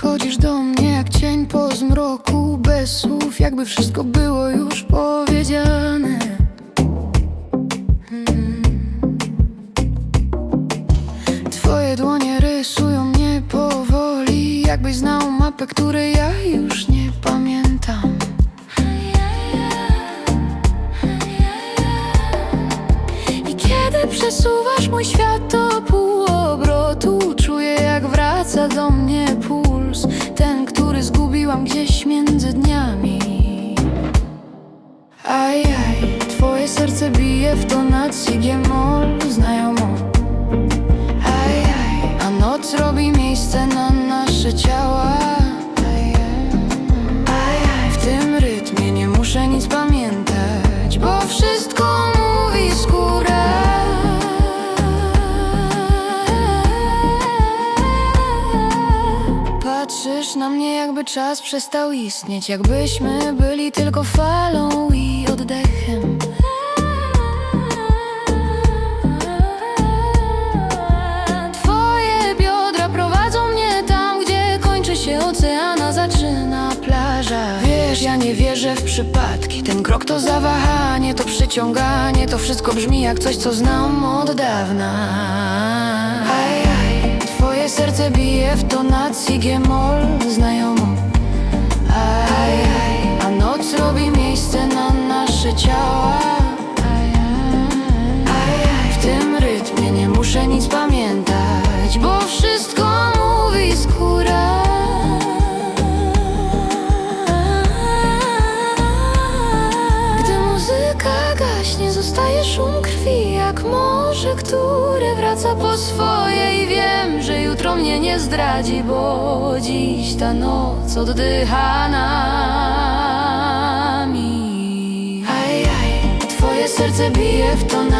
Przychodzisz do mnie jak cień po zmroku Bez słów, jakby wszystko było już powiedziane Mm. Twoje dłonie rysują mnie powoli Jakbyś znał mapę, której ja już nie pamiętam I kiedy przesuwasz mój świat do półobrotu Czuję jak wraca do mnie Ten, który zgubiłam gdzieś między dniami. Ajaj, twoje serce bije w tonacji G-moll znajomo. Ajaj, a noc robi miejsce na nasze ciała na mnie jakby czas przestał istnieć. Jakbyśmy byli tylko falą i oddechem. Twoje biodra prowadzą mnie tam, gdzie kończy się ocean, a zaczyna plaża. Wiesz, ja nie wierzę w przypadki. Ten krok to zawahanie, to przyciąganie. To wszystko brzmi jak coś, co znam od dawna serce bije w tonacji G-moll znajomo. Ajaj, a noc robi miejsce na nasze ciała. Ajaj, w tym rytmie nie muszę nic pamiętać Bo wszystko mówi skóra. Gdy muzyka gaśnie, zostaje szum krwi Jak morze, które wraca po swoje I wiem, że jutro mnie nie zdradzi Bo dziś ta noc oddycha nami. Ajaj, twoje serce bije w tonacji